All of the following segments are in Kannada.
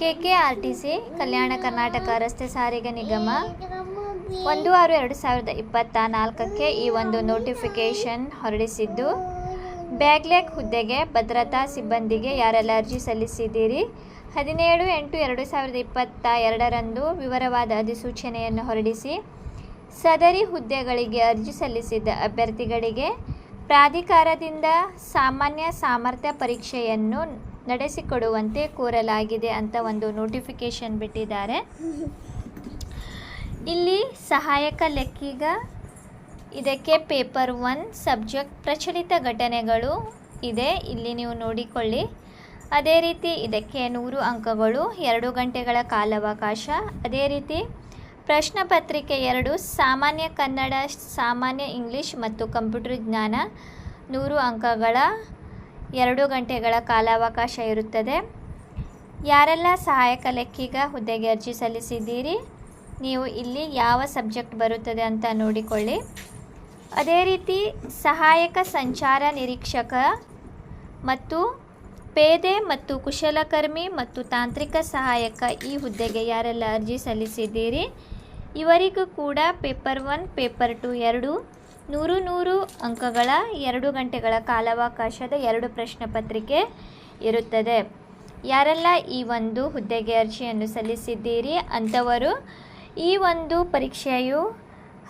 K K R T C Kalyana Karnataka ರಸ್ತೆ ಸಾರಿಗೆ ನಿಗಮ. ಒಂದು ಆರು ಎರಡು ಸಾವಿರದ ಇಪ್ಪತ್ತ ನಾಲ್ಕಕ್ಕೆ ಈ ಒಂದು ನೋಟಿಫಿಕೇಷನ್ ಹೊರಡಿಸಿದ್ದು, ಬ್ಯಾಗ್ಲೆಕ್ ಹುದ್ದೆಗೆ ಭದ್ರತಾ ಸಿಬ್ಬಂದಿಗೆ ಯಾರೆಲ್ಲ ಅರ್ಜಿ ಸಲ್ಲಿಸಿದ್ದೀರಿ? ಹದಿನೇಳು ಎಂಟು ಎರಡು ಸಾವಿರದ ಇಪ್ಪತ್ತ ಎರಡರಂದು ವಿವರವಾದ ಅಧಿಸೂಚನೆಯನ್ನು ಹೊರಡಿಸಿ, ಸದರಿ ಹುದ್ದೆಗಳಿಗೆ ಅರ್ಜಿ ಸಲ್ಲಿಸಿದ್ದ ಅಭ್ಯರ್ಥಿಗಳಿಗೆ ಪ್ರಾಧಿಕಾರದಿಂದ ಸಾಮಾನ್ಯ ಸಾಮರ್ಥ್ಯ ಪರೀಕ್ಷೆಯನ್ನು ನಡೆಸಿಕೊಡುವಂತೆ ಕೋರಲಾಗಿದೆ ಅಂತ ಒಂದು ನೋಟಿಫಿಕೇಷನ್ ಬಿಟ್ಟಿದ್ದಾರೆ. ಇಲ್ಲಿ ಸಹಾಯಕ ಲೆಕ್ಕಿಗ ಇದಕ್ಕೆ ಪೇಪರ್ ಒನ್ ಸಬ್ಜೆಕ್ಟ್ ಪ್ರಚಲಿತ ಘಟನೆಗಳು ಇದೆ. ಇಲ್ಲಿ ನೀವು ನೋಡಿಕೊಳ್ಳಿ. ಅದೇ ರೀತಿ ಇದಕ್ಕೆ ನೂರು ಅಂಕಗಳು, ಎರಡು ಗಂಟೆಗಳ ಕಾಲಾವಕಾಶ. ಅದೇ ರೀತಿ ಪ್ರಶ್ನೆ ಪತ್ರಿಕೆ ಎರಡು, ಸಾಮಾನ್ಯ ಕನ್ನಡ, ಸಾಮಾನ್ಯ ಇಂಗ್ಲೀಷ್ ಮತ್ತು ಕಂಪ್ಯೂಟರ್ ಜ್ಞಾನ ನೂರು ಅಂಕಗಳ ಎರಡು ಗಂಟೆಗಳ ಕಾಲಾವಕಾಶ ಇರುತ್ತದೆ. ಯಾರೆಲ್ಲ ಸಹಾಯಕ ಲೆಕ್ಕಿಗ ಹುದ್ದೆಗೆ ಅರ್ಜಿ ಸಲ್ಲಿಸಿದ್ದೀರಿ? ನೀವು ಇಲ್ಲಿ ಯಾವ ಸಬ್ಜೆಕ್ಟ್ ಬರುತ್ತದೆ ಅಂತ ನೋಡಿಕೊಳ್ಳಿ. ಅದೇ ರೀತಿ ಸಹಾಯಕ ಸಂಚಾರ ನಿರೀಕ್ಷಕ ಮತ್ತು ಪೇದೆ ಮತ್ತು ಕುಶಲಕರ್ಮಿ ಮತ್ತು ತಾಂತ್ರಿಕ ಸಹಾಯಕ ಈ ಹುದ್ದೆಗೆ ಯಾರೆಲ್ಲ ಅರ್ಜಿ ಸಲ್ಲಿಸಿದ್ದೀರಿ? ಇವರಿಗೂ ಕೂಡ ಪೇಪರ್ ಒನ್, ಪೇಪರ್ ಟು ಎರಡು ನೂರು ನೂರು ಅಂಕಗಳ ಎರಡು ಗಂಟೆಗಳ ಕಾಲಾವಕಾಶದ ಎರಡು ಪ್ರಶ್ನೆ ಪತ್ರಿಕೆ ಇರುತ್ತದೆ. ಯಾರೆಲ್ಲ ಈ ಒಂದು ಹುದ್ದೆಗೆ ಅರ್ಜಿಯನ್ನು ಸಲ್ಲಿಸಿದ್ದೀರಿ? ಅಂಥವರು ಈ ಒಂದು ಪರೀಕ್ಷೆಯು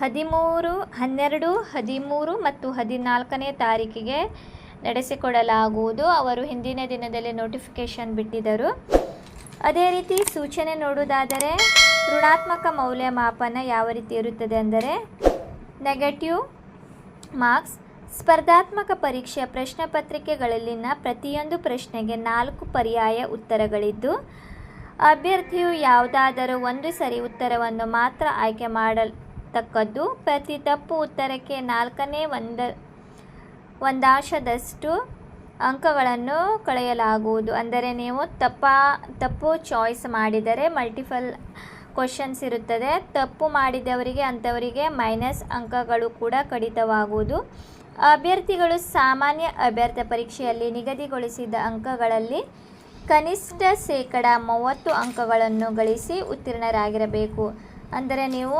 ಹದಿಮೂರು, ಹನ್ನೆರಡು, ಹದಿಮೂರು ಮತ್ತು ಹದಿನಾಲ್ಕನೇ ತಾರೀಕಿಗೆ ನಡೆಸಿಕೊಡಲಾಗುವುದು. ಅವರು ಹಿಂದಿನ ದಿನದಲ್ಲಿ ನೋಟಿಫಿಕೇಷನ್ ಬಿಟ್ಟಿದ್ದರು. ಅದೇ ರೀತಿ ಸೂಚನೆ ನೋಡುವುದಾದರೆ, ಋಣಾತ್ಮಕ ಮೌಲ್ಯಮಾಪನ ಯಾವ ರೀತಿ ಇರುತ್ತದೆ ಅಂದರೆ ನೆಗೆಟಿವ್ ಮಾರ್ಕ್ಸ್, ಸ್ಪರ್ಧಾತ್ಮಕ ಪರೀಕ್ಷೆಯ ಪ್ರಶ್ನೆ ಪತ್ರಿಕೆಗಳಲ್ಲಿನ ಪ್ರತಿಯೊಂದು ಪ್ರಶ್ನೆಗೆ ನಾಲ್ಕು ಪರ್ಯಾಯ ಉತ್ತರಗಳಿದ್ದು, ಅಭ್ಯರ್ಥಿಯು ಯಾವುದಾದರೂ ಒಂದು ಸರಿ ಉತ್ತರವನ್ನು ಮಾತ್ರ ಆಯ್ಕೆ ಮಾಡತಕ್ಕದ್ದು, ಪ್ರತಿ ತಪ್ಪು ಉತ್ತರಕ್ಕೆ ನಾಲ್ಕನೇ ಒಂದ, ಒಂದಾಶದಷ್ಟು ಅಂಕಗಳನ್ನು ಕಳೆಯಲಾಗುವುದು. ಅಂದರೆ ನೀವು ತಪ್ಪ, ತಪ್ಪು ಚಾಯ್ಸ್ ಮಾಡಿದರೆ ಮಲ್ಟಿಪಲ್ ಕ್ವಶನ್ಸ್ ಇರುತ್ತದೆ. ತಪ್ಪು ಮಾಡಿದವರಿಗೆ ಅಂಥವರಿಗೆ ಮೈನಸ್ ಅಂಕಗಳು ಕೂಡ ಕಡಿತವಾಗುವುದು. ಅಭ್ಯರ್ಥಿಗಳು ಸಾಮಾನ್ಯ ಅಭ್ಯರ್ಥಿ ಪರೀಕ್ಷೆಯಲ್ಲಿ ನಿಗದಿಗೊಳಿಸಿದ ಅಂಕಗಳಲ್ಲಿ ಕನಿಷ್ಠ ಶೇಕಡ ಮೂವತ್ತು ಅಂಕಗಳನ್ನು ಗಳಿಸಿ ಉತ್ತೀರ್ಣರಾಗಿರಬೇಕು. ಅಂದರೆ ನೀವು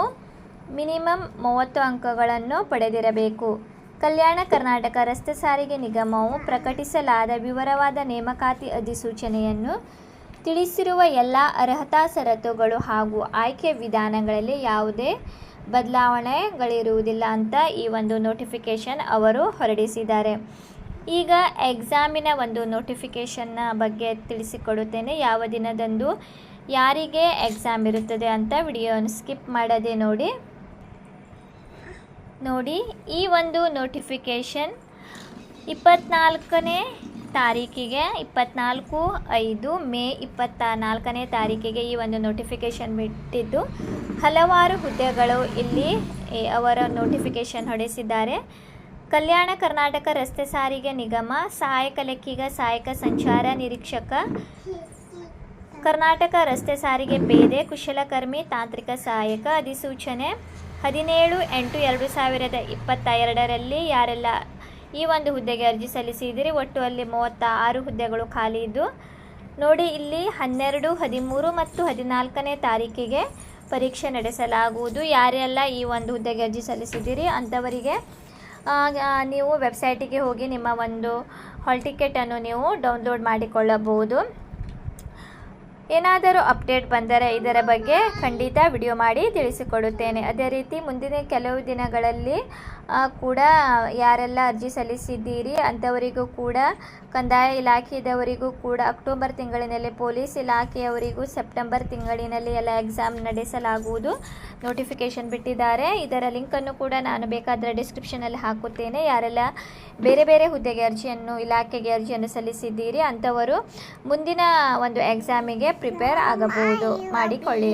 ಮಿನಿಮಮ್ ಮೂವತ್ತು ಅಂಕಗಳನ್ನು ಪಡೆದಿರಬೇಕು. ಕಲ್ಯಾಣ ಕರ್ನಾಟಕ ರಸ್ತೆ ಸಾರಿಗೆ ನಿಗಮವು ಪ್ರಕಟಿಸಲಾದ ವಿವರವಾದ ನೇಮಕಾತಿ ಅಧಿಸೂಚನೆಯನ್ನು ತಿಳಿಸಿರುವ ಎಲ್ಲ ಅರ್ಹತಾ ಷರತ್ತುಗಳು ಹಾಗೂ ಆಯ್ಕೆ ವಿಧಾನಗಳಲ್ಲಿ ಯಾವುದೇ ಬದಲಾವಣೆಗಳಿರುವುದಿಲ್ಲ ಅಂತ ಈ ಒಂದು ನೋಟಿಫಿಕೇಷನ್ ಅವರು ಹೊರಡಿಸಿದ್ದಾರೆ. ಈಗ ಎಕ್ಸಾಮಿನ ಒಂದು ನೋಟಿಫಿಕೇಷನ್ನ ಬಗ್ಗೆ ತಿಳಿಸಿಕೊಡುತ್ತೇನೆ. ಯಾವ ದಿನದಂದು ಯಾರಿಗೆ ಎಕ್ಸಾಮ್ ಇರುತ್ತದೆ ಅಂತ ವಿಡಿಯೋನ ಸ್ಕಿಪ್ ಮಾಡದೆ ನೋಡಿ. ನೋಡಿ, ಈ ಒಂದು ನೋಟಿಫಿಕೇಷನ್ ಇಪ್ಪತ್ನಾಲ್ಕನೇ ತಾರೀಕಿಗೆ ಇಪ್ಪತ್ನಾಲ್ಕು ಐದು ಮೇ ಇಪ್ಪತ್ತ ನಾಲ್ಕನೇ ತಾರೀಕಿಗೆ ಈ ಒಂದು ನೋಟಿಫಿಕೇಷನ್ ಬಿಟ್ಟಿದ್ದು. ಹಲವಾರು ಹುದ್ದೆಗಳು ಇಲ್ಲಿ ಅವರ ನೋಟಿಫಿಕೇಷನ್ ಹೊಡೆಸಿದ್ದಾರೆ. ಕಲ್ಯಾಣ ಕರ್ನಾಟಕ ರಸ್ತೆ ಸಾರಿಗೆ ನಿಗಮ, ಸಹಾಯಕ ಲೆಕ್ಕಿಗ ಸಹಾಯಕ ಸಂಚಾರ ನಿರೀಕ್ಷಕ, ಕರ್ನಾಟಕ ರಸ್ತೆ ಸಾರಿಗೆ ಪೇದೆ ಕುಶಲಕರ್ಮಿ, ತಾಂತ್ರಿಕ ಸಹಾಯಕ, ಅಧಿಸೂಚನೆ, ಹದಿನೇಳು ಎಂಟು ಎರಡು ಸಾವಿರದ ಇಪ್ಪತ್ತ ಎರಡರಲ್ಲಿ ಯಾರೆಲ್ಲ ಈ ಒಂದು ಹುದ್ದೆಗೆ ಅರ್ಜಿ ಸಲ್ಲಿಸಿದಿರಿ ಒಟ್ಟು ಅಲ್ಲಿ ಮೂವತ್ತ ಆರು ಹುದ್ದೆಗಳು ಖಾಲಿ ಇದ್ದು, ನೋಡಿ ಇಲ್ಲಿ ಹನ್ನೆರಡು, ಹದಿಮೂರು ಮತ್ತು ಹದಿನಾಲ್ಕನೇ ತಾರೀಕಿಗೆ ಪರೀಕ್ಷೆ ನಡೆಸಲಾಗುವುದು. ಯಾರೆಲ್ಲ ಈ ಒಂದು ಹುದ್ದೆಗೆ ಅರ್ಜಿ ಸಲ್ಲಿಸಿದ್ದೀರಿ. ಅಂಥವರಿಗೆ ನೀವು ವೆಬ್ಸೈಟಿಗೆ ಹೋಗಿ ನಿಮ್ಮ ಒಂದು ಹಾಲ್ ಟಿಕೆಟನ್ನು ನೀವು ಡೌನ್ಲೋಡ್ ಮಾಡಿಕೊಳ್ಳಬಹುದು. ಏನಾದರೂ ಅಪ್ಡೇಟ್ ಬಂದರೆ ಇದರ ಬಗ್ಗೆ ಖಂಡಿತ ವಿಡಿಯೋ ಮಾಡಿ ತಿಳಿಸಿಕೊಡುತ್ತೇನೆ. ಅದೇ ರೀತಿ ಮುಂದಿನ ಕೆಲವು ದಿನಗಳಲ್ಲಿ ಕೂಡ ಯಾರೆಲ್ಲ ಅರ್ಜಿ ಸಲ್ಲಿಸಿದ್ದೀರಿ ಅಂಥವರಿಗೂ ಕೂಡ, ಕಂದಾಯ ಇಲಾಖೆಯವರಿಗೂ ಕೂಡ ಅಕ್ಟೋಬರ್ ತಿಂಗಳಿನಲ್ಲಿ, ಪೊಲೀಸ್ ಇಲಾಖೆಯವರಿಗೂ ಸೆಪ್ಟೆಂಬರ್ ತಿಂಗಳಿನಲ್ಲಿ ಎಲ್ಲ ಎಕ್ಸಾಮ್ ನಡೆಸಲಾಗುವುದು. ನೋಟಿಫಿಕೇಷನ್ ಬಿಟ್ಟಿದ್ದಾರೆ. ಇದರ ಲಿಂಕನ್ನು ಕೂಡ ನಾನು ಬೇಕಾದರೆ ಡಿಸ್ಕ್ರಿಪ್ಷನಲ್ಲಿ ಹಾಕುತ್ತೇನೆ. ಯಾರೆಲ್ಲ ಬೇರೆ ಬೇರೆ ಹುದ್ದೆಗೆ ಅರ್ಜಿಯನ್ನು, ಇಲಾಖೆಗೆ ಅರ್ಜಿಯನ್ನು ಸಲ್ಲಿಸಿದ್ದೀರಿ ಅಂಥವರು ಮುಂದಿನ ಒಂದು ಎಕ್ಸಾಮಿಗೆ ಪ್ರಿಪೇರ್ ಆಗಬಹುದು. ಮಾಡಿಕೊಳ್ಳಿ.